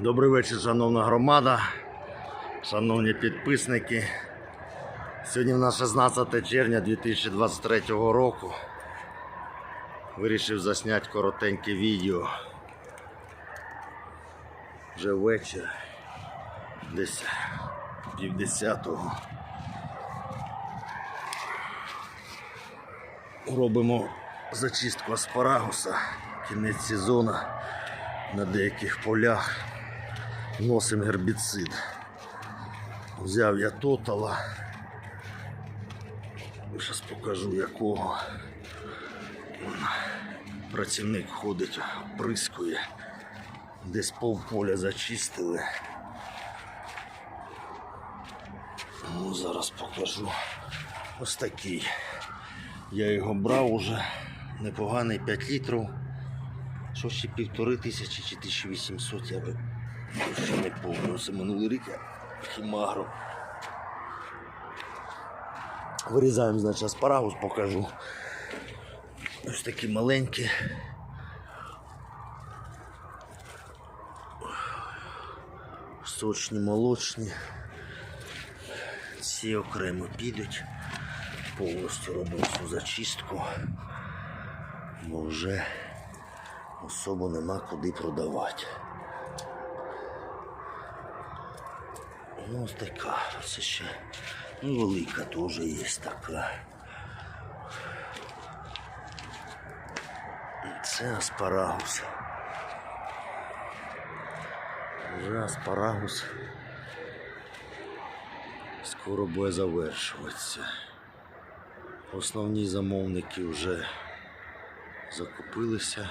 Добрий вечір, шановна громада, шановні підписники. Сьогодні в нас 16 червня 2023 року. Вирішив засняти коротеньке відео. Вже вечір, десь півдесятого. Робимо зачистку аспарагуса, кінець сезону на деяких полях. Носимо гербіцид. Взяв я тотала. Зараз покажу якого. Працівник ходить, прискує. Десь півполя зачистили. Ну, зараз покажу. Ось такий. Я його брав уже непоганий 5 літрів. Що ще півтори тисячі чи 1800, я би ще не помню. Минулий рік я. Вирізаємо, значить, аспарагус покажу. Ось такі маленькі. Сочні, молочні. Ці окремо підуть. Повністю робимо цю зачистку. Бо вже особо нема куди продавати. Ну, ось така, це ще ну, велика теж є така. Це аспарагус. Вже аспарагус скоро буде завершуватися. Основні замовники вже закупилися.